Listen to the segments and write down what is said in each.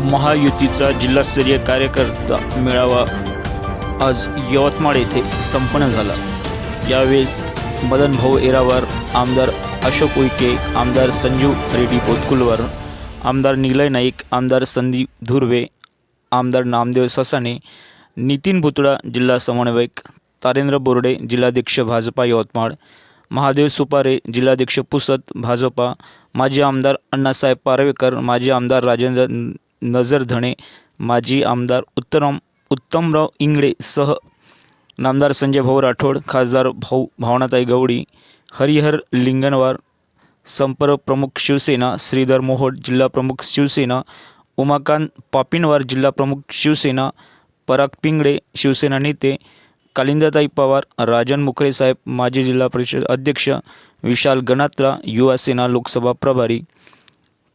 महायुतीचा जिल्हास्तरीय कार्यकर्ता मेळावा आज यवतमाळ येथे संपन्न झाला. यावेळेस मदनभाऊ एरावर आमदार अशोक उईके आमदार संजीव रेड्डी पोतकुलवर आमदार निलय नाईक आमदार संदीप धुर्वे आमदार नामदेव ससाने नितीन भुतळा जिल्हा समन्वयक तारेंद्र बोर्डे जिल्हाध्यक्ष भाजपा यवतमाळ महादेव सुपारे जिल्हाध्यक्ष पुसद भाजपा माजी आमदार अण्णासाहेब पारवेकर माजी आमदार राजेंद्र नजरधणे माजी आमदार उत्तम उत्तमराव इंगळे सह नामदार संजय भाऊ राठोड खासदार भाऊ भावनाताई गवडी हरिहर लिंगणवार संपर्क प्रमुख शिवसेना श्रीधर मोहोड जिल्हा प्रमुख शिवसेना उमाकांत पापिनवार जिल्हा प्रमुख शिवसेना पराग पिंगळे शिवसेना नेते कालिंदाताई पवार राजन मुखरे साहेब माजी जिल्हा परिषद अध्यक्ष विशाल गणात्रा युवा सेना लोकसभा प्रभारी.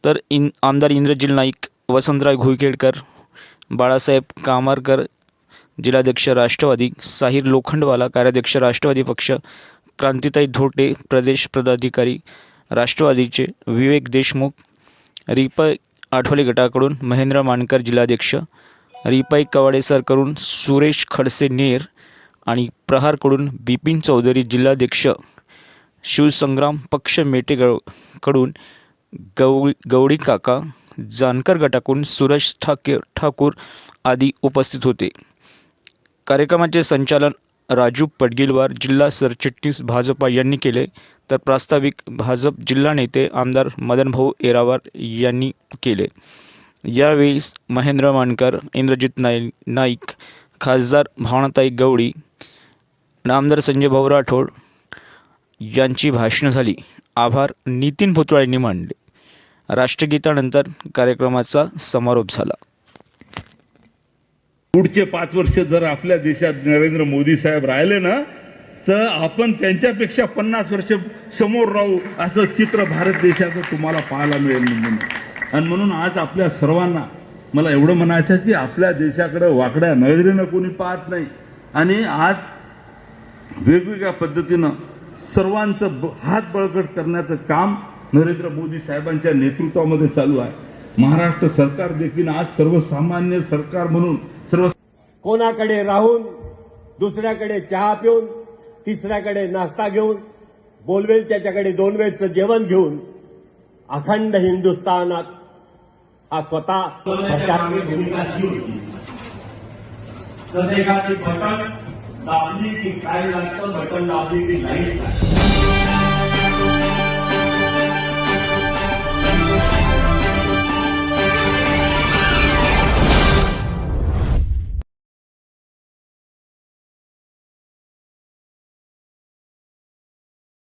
तर इन आमदार इंद्रजिल नाईक वसंतराव घुईकेडकर बाळासाहेब कामारकर जिल्हाध्यक्ष राष्ट्रवादी साहिर लोखंडवाला कार्याध्यक्ष राष्ट्रवादी पक्ष क्रांतिताई धोटे प्रदेश पदाधिकारी राष्ट्रवादीचे विवेक देशमुख रिपाई आठवले गटाकडून महेंद्र मानकर जिल्हाध्यक्ष रिपाई कवाडे सरकडून सुरेश खडसे नेर आणि प्रहारकडून बिपिन चौधरी जिल्हाध्यक्ष शिवसंग्राम पक्ष मेटेगळकडून गवळी गवळी काका जानकर गटाकडून सुरज ठाके ठाकूर आदी उपस्थित होते. कार्यक्रमाचे संचालन राजू पडगिलवार जिल्हा सरचिटणीस भाजपा यांनी केले. तर प्रास्ताविक भाजप जिल्हा नेते आमदार मदनभाऊ एरावार यांनी केले. यावेळी महेंद्र मानकर इंद्रजित नाई नाईक खासदार भावनाताई गवळी आमदार संजय भाऊ राठोड यांची भाषणं झाली. आभार. नितीन भुतळा यांनी मांडले. राष्ट्रगीतानंतर कार्यक्रमाचा समारोप झाला. पुढचे पाच वर्ष जर आपल्या देशात नरेंद्र मोदी साहेब राहिले ना तर आपण त्यांच्यापेक्षा पन्नास वर्ष समोर राहू असं चित्र भारत देशाचं तुम्हाला पाहायला मिळेल म्हणून. आणि म्हणून आज आपल्या सर्वांना मला एवढं म्हणायचं की आपल्या देशाकडे वाकड्या नजरेनं कोणी पाहत नाही. आणि आज वेगवेगळ्या पद्धतीनं सर्वांचं ब- हात बळकट करण्याचं काम नरेंद्र मोदी साहेबांच्या नेतृत्वामध्ये चालू आहे. महाराष्ट्र सरकार देखील आज सर्वसामान्य सरकार म्हणून सर्व कोणाकडे राहून दुसऱ्याकडे चहा पिऊन तिसऱ्याकडे नाश्ता घेऊन बोलवेल त्याच्याकडे दोन वेळचं जेवण घेऊन अखंड हिंदुस्थानात हा स्वतः तर एखादी बटन दाबली की काय लागतं बटन दाबली की लाइट लागतं.